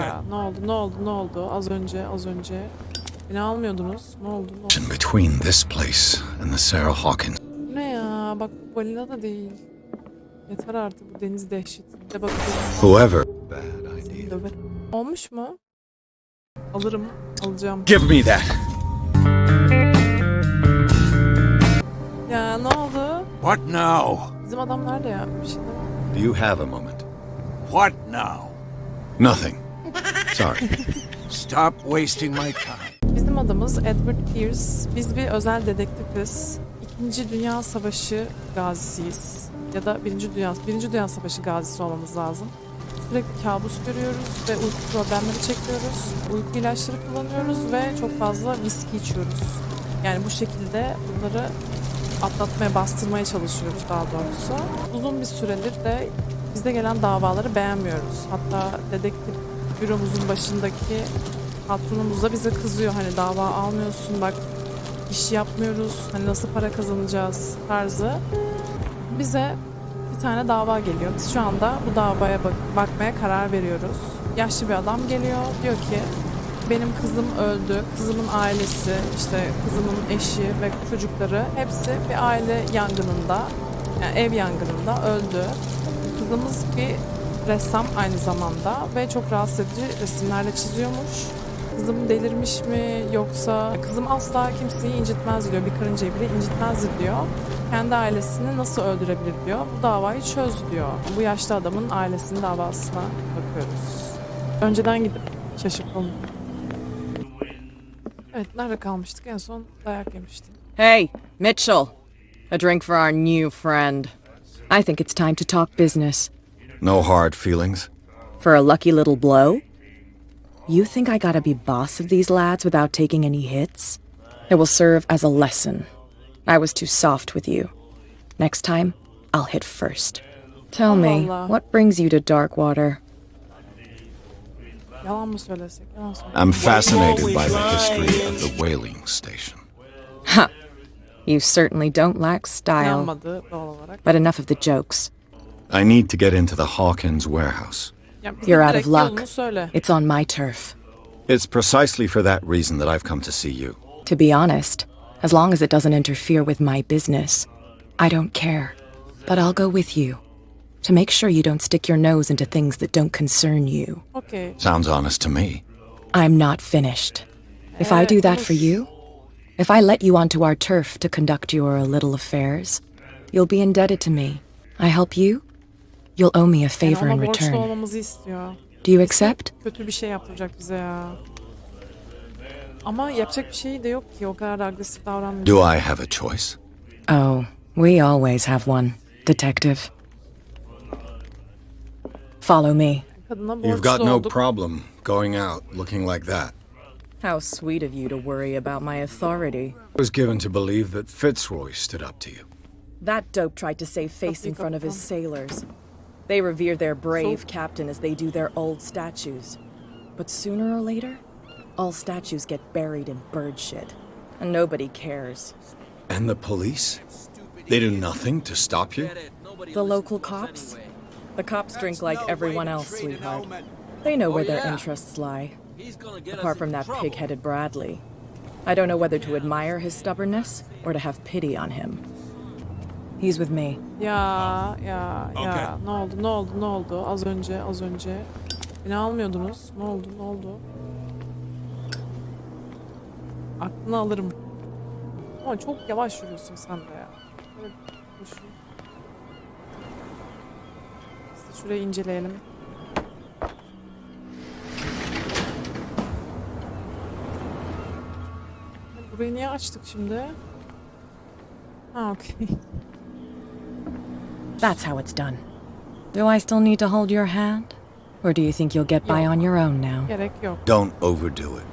Ya ne oldu ne oldu ne oldu az önce az önce beni almıyordunuz ne oldu ne oldu In between this place and the Sarah Hawkins. Ne ya bak bu balina da değil yeter artık bu deniz dehşeti de bakalım Whoever. Bad idea. Döver. olmuş mu alırım alacağım Give me that. ya ne oldu What now? bizim adam nerede ya bir şey Do you have a moment? What now? Nothing. Sorry. Stop wasting my time. Bizim adımız Edward Pierce. Biz bir özel dedektifiz. İkinci Dünya Savaşı gazisiyiz. Ya da Birinci Dünya, Birinci Dünya Savaşı gazisi olmamız lazım. Sürekli kabus görüyoruz ve uyku problemleri çekiyoruz. Uyku ilaçları kullanıyoruz ve çok fazla viski içiyoruz. Yani bu şekilde bunları atlatmaya, bastırmaya çalışıyoruz daha doğrusu. Uzun bir süredir de bizde gelen davaları beğenmiyoruz. Hatta dedektif büromuzun başındaki patronumuz da bize kızıyor. Hani dava almıyorsun bak iş yapmıyoruz. Hani nasıl para kazanacağız tarzı. Bize bir tane dava geliyor. Biz şu anda bu davaya bak- bakmaya karar veriyoruz. Yaşlı bir adam geliyor. Diyor ki benim kızım öldü. Kızımın ailesi, işte kızımın eşi ve çocukları hepsi bir aile yangınında, yani ev yangınında öldü. Kızımız bir ressam aynı zamanda ve çok rahatsız edici resimlerle çiziyormuş. Kızım delirmiş mi yoksa kızım asla kimseyi incitmez diyor. Bir karıncayı bile incitmez diyor. Kendi ailesini nasıl öldürebilir diyor. Bu davayı çöz diyor. Bu yaşlı adamın ailesinin davasına bakıyoruz. Önceden gidip şaşırtalım. Evet nerede kalmıştık? En son dayak yemiştim. Hey, Mitchell. A drink for our new friend. I think it's time to talk business. No hard feelings. For a lucky little blow? You think I gotta be boss of these lads without taking any hits? It will serve as a lesson. I was too soft with you. Next time, I'll hit first. Tell me, Allah. what brings you to Darkwater? Yalan mı söylesek? Yalan söylesek. I'm fascinated by the history of the whaling station. Ha. You certainly don't lack style. İnanmadı doğal olarak. But enough of the jokes. I need to get into the Hawkins warehouse. You're out of luck. It's on my turf. It's precisely for that reason that I've come to see you. To be honest, as long as it doesn't interfere with my business, I don't care. But I'll go with you to make sure you don't stick your nose into things that don't concern you. Okay. Sounds honest to me. I'm not finished. If I do that for you, if I let you onto our turf to conduct your little affairs, you'll be indebted to me. I help you, you'll owe me a Yani favor ona in borçlu return. olmamızı istiyor. Do you accept? Kötü bir şey yaptıracak bize ya. Ama yapacak bir şey de yok ki. O kadar da agresif davranmıyor. Do I have a choice? Oh, we always have one, Detective. Follow me. Kadına borçlu You've got no olduk. problem going out looking like that. How sweet of you to worry about my authority. I was given to believe that Fitzroy stood up to you. That dope tried to save face in front of his sailors. They revere their brave So- captain as they do their old statues. But sooner or later, all statues get buried in bird shit. And nobody cares. And the police? They do nothing to stop you? The local cops? The cops drink like everyone else, sweetheart. They know where their interests lie. Apart from that pig headed Bradley. I don't know whether to admire his stubbornness or to have pity on him. He's with me. Ya ya ya. Ne oldu ne oldu ne oldu? Az önce az önce. Beni almıyordunuz. Ne oldu ne oldu? Aklını alırım. Ama çok yavaş yürüyorsun sen de ya. Böyle şurayı inceleyelim. Burayı niye açtık şimdi? Ha okey. That's how it's done. Do I still need to hold your hand? Or do you think you'll get by on your own now? Gerek yok. Don't overdo it.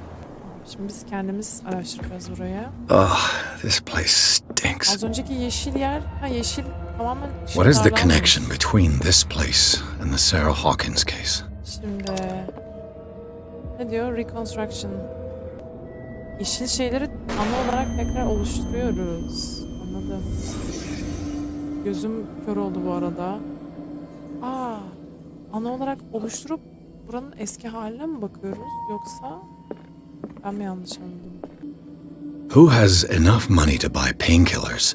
Şimdi biz kendimiz araştıracağız oraya. Ugh, this place stinks. Az önceki yeşil yer, ha yeşil tamamen şey What is the connection between this place and the Sarah Hawkins case? Şimdi ne diyor? Reconstruction. Yeşil şeyleri ana olarak tekrar oluşturuyoruz. Anladım. Gözüm kör oldu bu arada. Aa, ana olarak oluşturup buranın eski haline mi bakıyoruz yoksa ben mi yanlış anladım? Who has enough money to buy painkillers,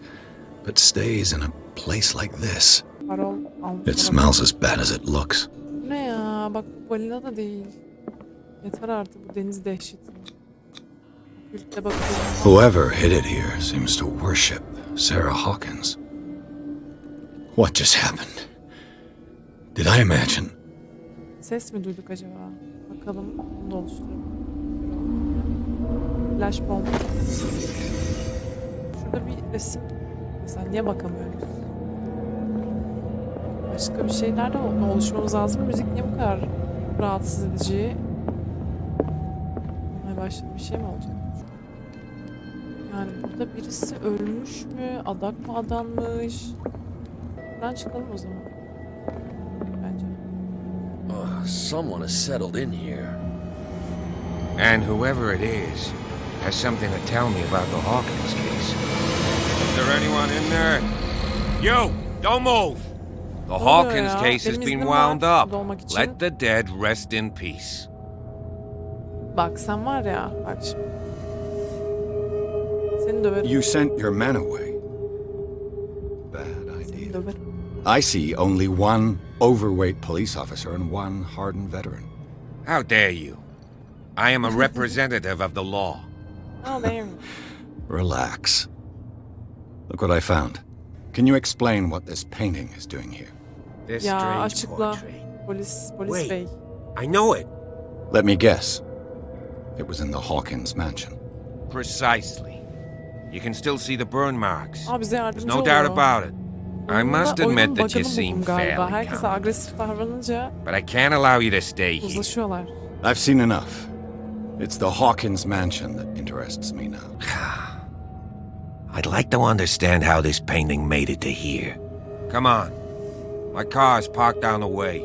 but stays in a place like this? Parol. It smells as bad as it looks. Ne ya? Bak bu balina da değil. Yeter artık bu deniz dehşeti. Whoever hid it here seems to worship Sarah Hawkins. What just happened? Did I imagine? Ses mi duyduk acaba? Bakalım bunu da oluşturalım. Flash bomb. Şurada bir resim. Mesela niye bakamıyoruz? Başka bir şeyler de ol- oluşmamız lazım. Müzik niye bu kadar rahatsız edici? Olmaya başladı. Bir şey mi olacak? Yani burada birisi ölmüş mü? Adak mı adanmış? Buradan çıkalım o zaman. Bence. Oh, someone has settled in here. And whoever it is has something to tell me about the Hawkins case. Is there anyone in there? You! Don't move! The Hawkins case has been wound up. Let the dead rest in peace. Bak sen var ya bak şimdi. Seni döverim. You sent your men away. I see only one overweight police officer and one hardened veteran. How dare you? I am a representative of the law. Oh damn. Relax. Look what I found. Can you explain what this painting is doing here? This ya strange açıkla. portrait. Polis, polis Wait. bey. I know it. Let me guess. It was in the Hawkins mansion. Precisely. You can still see the burn marks. There's no doubt about it. I must admit that you seem galiba. fairly Herkese calm. agresif davranınca But I can't allow you to stay here. uzlaşıyorlar. I've seen enough. It's the Hawkins mansion that interests me now. I'd like to understand how this painting made it to here. Come on. My car is parked down the way.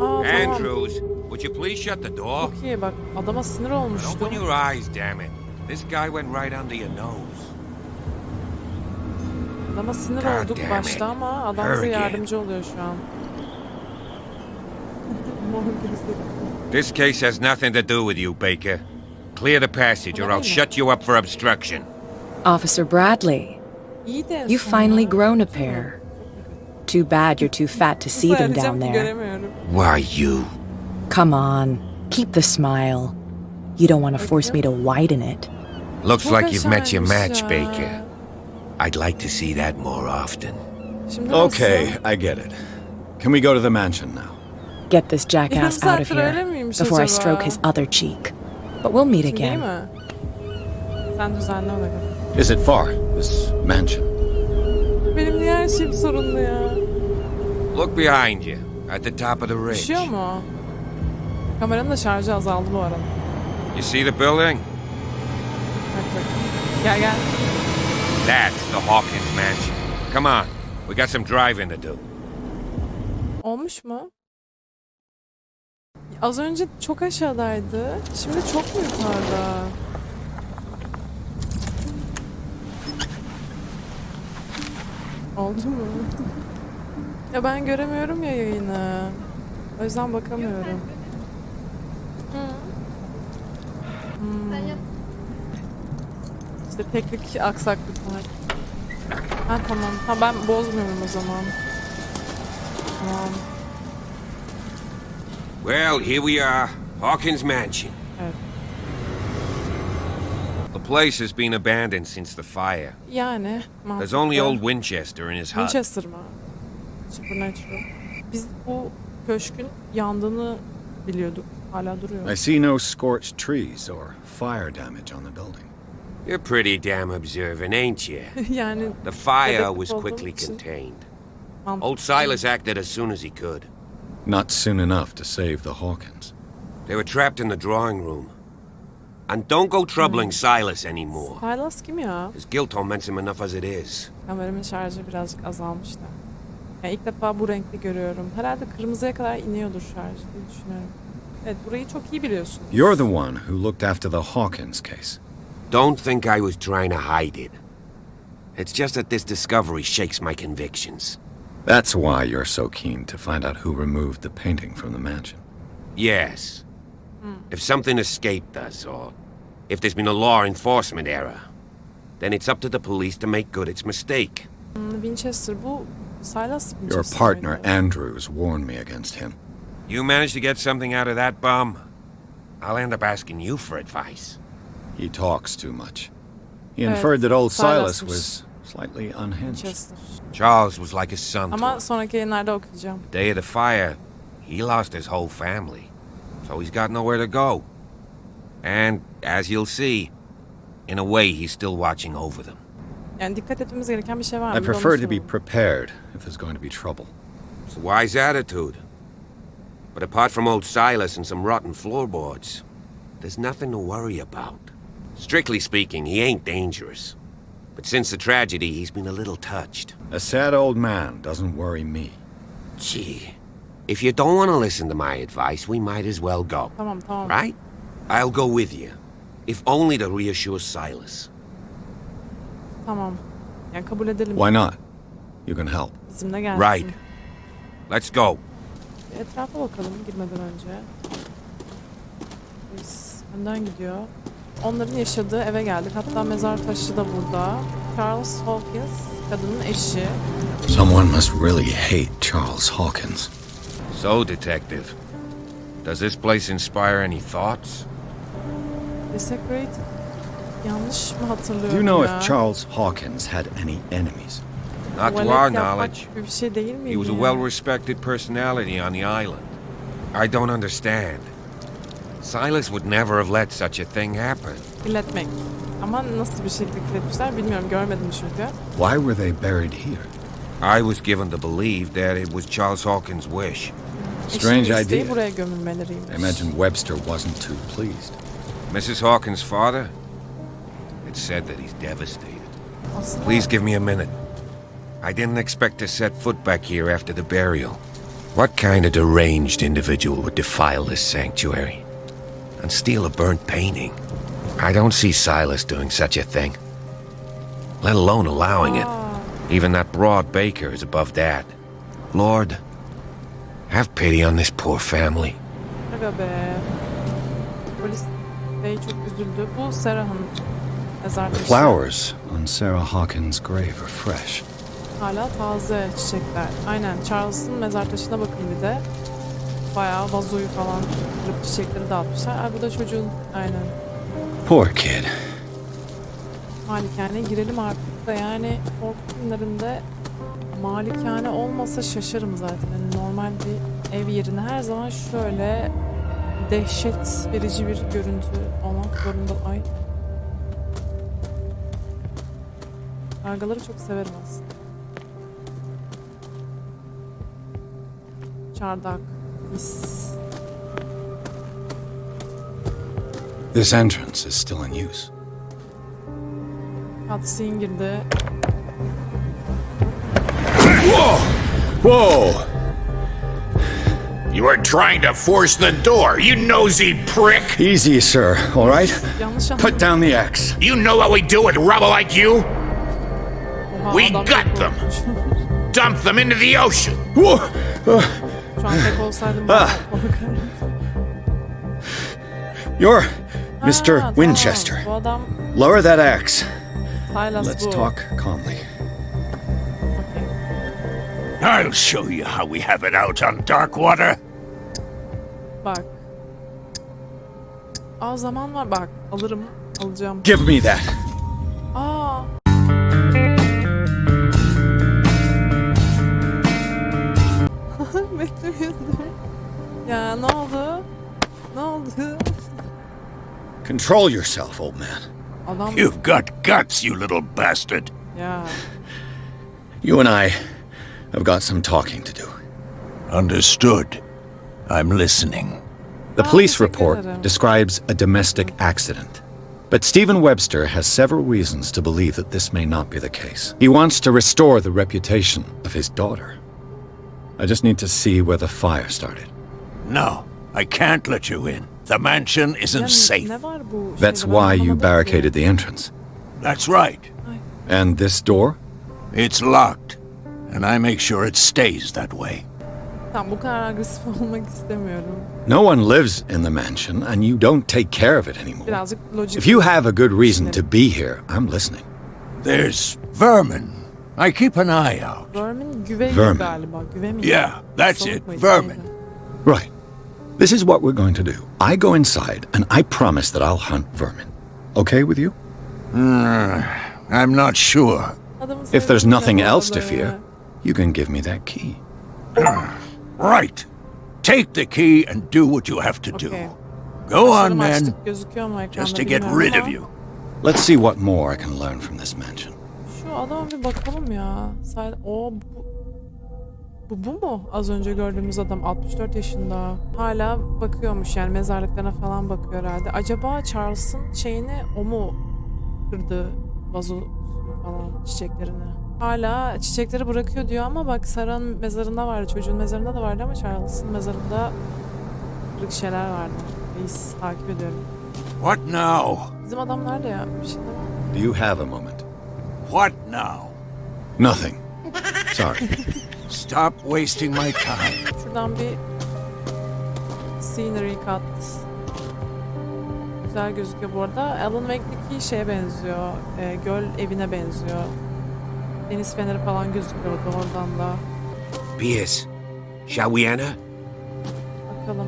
Aa tamam. Andrews, would you please shut the door? Çok iyi bak adama sinir Open olmuştum. your eyes, damn it. This guy went right under your nose. Adama sinir God olduk başta ama adam Her bize yardımcı oluyor şu an. This case has nothing to do with you, Baker. Clear the passage or I'll shut you up for obstruction. Officer Bradley, you've finally grown a pair. Too bad you're too fat to see them down there. Göremiyorum. Why you? Come on, keep the smile. You don't want to force me to widen it. Looks like you've met your match. Baker. I'd like to see that more often. Şimdi nasıl? Okay, I get it. Can we go to the mansion now? Get this jackass out of here before I stroke his other cheek. But we'll meet again. mi? Sen düzenle ona göre. Is it far, this mansion? Benim niye her şeyim sorunlu ya? Look behind you, at the top of the ridge. Düşüyor mu? Kameranın da şarjı azaldı bu arada. You see the building? Bak bak. Gel gel. That's the Hawkins mansion. Come on, we got some driving to do. Olmuş mu? Az önce çok aşağıdaydı. Şimdi çok mu yukarıda? Oldu mu? Ya ben göremiyorum ya yayını. O yüzden bakamıyorum. Hmm. İşte teknik aksaklık var. Ha tamam. Ha ben bozmuyorum o zaman. Tamam. Well, here we are, Hawkins Mansion. Evet. The place has been abandoned since the fire. Yani There's mantıklı. only old Winchester in his hut. Winchester mı? Supernatural. Biz bu köşkün yandığını biliyorduk. Hala duruyor. I see no scorched trees or fire damage on the building. You're pretty damn observant, ain't you? yani The fire Dedektif was olduğum quickly için contained. mantıklı. Old Silas acted as soon as he could. Not soon enough to save the Hawkins. They were trapped in the drawing room. And don't go troubling Silas anymore. Silas kim ya? His guilt torments him enough as it is. Kameramın şarjı birazcık azalmış da. Yani ilk defa bu renkli görüyorum. Herhalde kırmızıya kadar iniyordur şarj diye düşünüyorum. Evet burayı çok iyi biliyorsun. You're the one who looked after the Hawkins case. Don't think I was trying to hide it. It's just that this discovery shakes my convictions. That's why you're so keen to find out who removed the painting from the mansion. Yes. If something escaped us, or if there's been a law enforcement error, then it's up to the police to make good its mistake. Hmm, Winchester bu Silas Your partner. Andrews, warned me against him. You managed to get something out of that bum, I'll end up asking you for advice. He talks too much. He inferred that old Silas Silas'mış. was slightly unhinged. Winchester. Charles was like his son Am I not to Ama him. sonraki yayınlarda okuyacağım. Day of the fire, he lost his whole family, so he's got nowhere to go. And, as you'll see, in a way he's still watching over them. Yani dikkat etmemiz gereken bir şey var mı? I Bir de onu prefer to be prepared if there's going to be trouble. It's a wise attitude. But apart from old Silas and some rotten floorboards, there's nothing to worry about. Strictly speaking, he ain't dangerous. But since the tragedy, he's been a little touched. A sad old man doesn't worry me. Gee, if you don't want to listen to my advice, we might as well go. Tamam tamam. Right? I'll go with you. If only to reassure Silas. Tamam. Yani kabul edelim. Why not? You can help. Bizimle gelsin. Right. Let's go. Bir Etrafa bakalım girmeden önce. Biz önden gidiyor. Onların yaşadığı eve geldik. Hatta mezar taşı da burada. Charles Hawkins kadının eşi. Someone must really hate Charles Hawkins. So, Detective, does this place inspire any thoughts? Desecrated. Yanlış mı hatırlıyorum Do you know ya? if Charles Hawkins had any enemies? Not to our knowledge. şey değil miydi He was a well-respected personality on the island. I don't understand. Silas would never have let such a thing happen. Kirletmek. Ama nasıl bir şekilde kirletmişler bilmiyorum. Görmedim çünkü. Why were they buried here? I was given to believe that it was Charles Hawkins' wish. Strange Eşinin idea. buraya gömülmeleriymiş. I imagine Webster wasn't too pleased. Mrs. Hawkins' father? It's said that he's devastated. Aslında Please give me a minute. I didn't expect to set foot back here after the burial. What kind of deranged individual would defile this sanctuary and steal a burnt painting? I don't see Silas doing such a thing, let alone allowing it. Even that broad baker is above that. Lord, have pity on this poor family. Aga be. Polis bey çok üzüldü. Bu Sarah'ın mezar The flowers on Sarah Hawkins' grave are fresh. Hala taze çiçekler. Aynen Charles'ın mezar taşına bakın bir de. Bayağı vazoyu falan kırıp çiçekleri dağıtmışlar. Ay bu da çocuğun aynen. Poor kid. Malikane girelim artık da yani korku filmlerinde malikane olmasa şaşarım zaten. Yani normal bir ev yerine her zaman şöyle dehşet verici bir görüntü olmak zorunda. Ay. Kargaları çok severim aslında. Çardak. Mis. This entrance is still in use. Not Cutscene girdi. Whoa! Whoa! You are trying to force the door, you nosy prick! Easy, sir, all right? Put down the axe. You know what we do with rubble like you? We gut them. Dump them into the ocean! Whoa! Şu an tek olsaydım korkardım. You're Ha, Mr. tamam. Winchester. Bu adam Lower that axe. Silas Let's bu. talk calmly. I'll show you how we have it out on Darkwater. Bak. Aa zaman var bak. Alırım. Alacağım. Give me that. Aa. Ya ne oldu? Ne oldu? Control yourself, old man. Adam You've got guts, you little bastard. ya. You and I have got some talking to do. Understood. I'm listening. The Ah, police teşekkür report describes a domestic accident. But Stephen Webster has several reasons to believe that this may not be the case. He wants to restore the reputation of his daughter. I just need to see where the fire started. No, I can't let you in. The mansion isn't safe. ne var bu That's why you barricaded the entrance. That's right. And this door? It's locked. And I make sure it stays that way. Tamam bu kadar agresif olmak istemiyorum. No one lives in the mansion, and you don't take care of it anymore. If you have a good reason to be here, I'm listening. There's vermin. I keep an eye out. Vermin güve Vermin. galiba. Güve? Yeah, that's Soğuk it, muydu? vermin. Neydi? Right. This is what we're going to do. I go inside, and I promise that I'll hunt vermin. Okay with you? Mm, I'm not sure. Adamın If there's sevdiği nothing bu else to arada fear, you can give me that key. Right. Take the key and do what you have to do. Okay. Go on, Başarım men, açtık, gözüküyor mu ekranda just to get bilmiyorum rid ama of you. Let's see what more I can learn from this mansion. Adama bir bakalım ya. Say o bu, bu bu mu? Az önce gördüğümüz adam 64 yaşında. Hala bakıyormuş yani mezarlıklarına falan bakıyor herhalde. Acaba Charles'ın şeyini o mu kırdı vazosunu falan çiçeklerini? Hala çiçekleri bırakıyor diyor ama bak Sarah'ın mezarında vardı, çocuğun mezarında da vardı ama Charles'ın mezarında kırık şeyler vardı. Reis takip ediyorum. What now? Bizim adam nerede ya? Bir şey var. Do you have a moment? What now? Nothing. Sorry. Stop wasting my time. Şuradan bir scenery cut. Güzel gözüküyor bu arada. Alan Wake'deki şeye benziyor. e, göl evine benziyor. Deniz feneri falan gözüküyor orada oradan da. Pierce, shall we enter? Bakalım.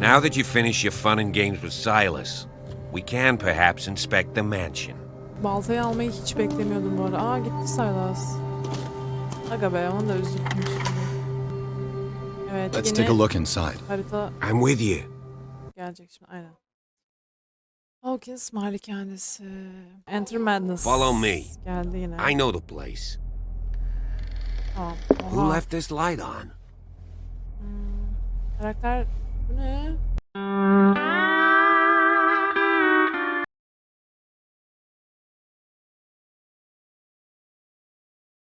Now that you've finished your fun and games with Silas, we can perhaps inspect the mansion. Baltayı almayı hiç beklemiyordum bu arada. Aa gitti Silas. Aga be onu da üzüldüm. Evet Let's yine take a look inside. harita I'm with you. gelecek şimdi aynen. Hawkins malikanesi. Enter Madness. Follow me. Geldi yine. I know the place. Tamam. Who Oha. left this light on? Karakter bu ne?